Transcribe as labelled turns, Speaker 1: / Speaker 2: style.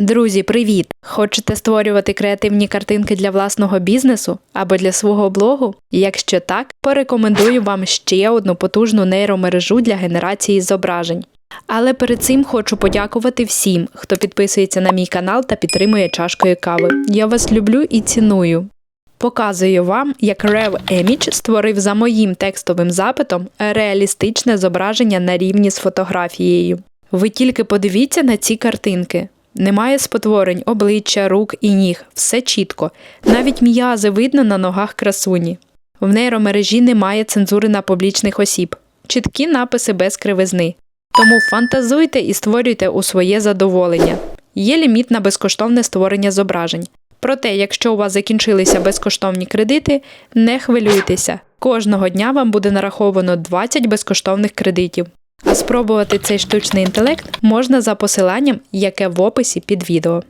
Speaker 1: Друзі, привіт! Хочете створювати креативні картинки для власного бізнесу або для свого блогу? Якщо так, порекомендую вам ще одну потужну нейромережу для генерації зображень. Але перед цим хочу подякувати всім, хто підписується на мій канал та підтримує чашкою кави. Я вас люблю і ціную. Показую вам, як Rev Image створив за моїм текстовим запитом реалістичне зображення на рівні з фотографією. Ви тільки подивіться на ці картинки. Немає спотворень обличчя, рук і ніг, все чітко, навіть м'язи видно на ногах красуні. В нейромережі немає цензури на публічних осіб, чіткі написи без кривизни. Тому фантазуйте і створюйте у своє задоволення. Є ліміт на безкоштовне створення зображень. Проте, якщо у вас закінчилися безкоштовні кредити, не хвилюйтеся. Кожного дня вам буде нараховано 20 безкоштовних кредитів. А спробувати цей штучний інтелект можна за посиланням, яке в описі під відео.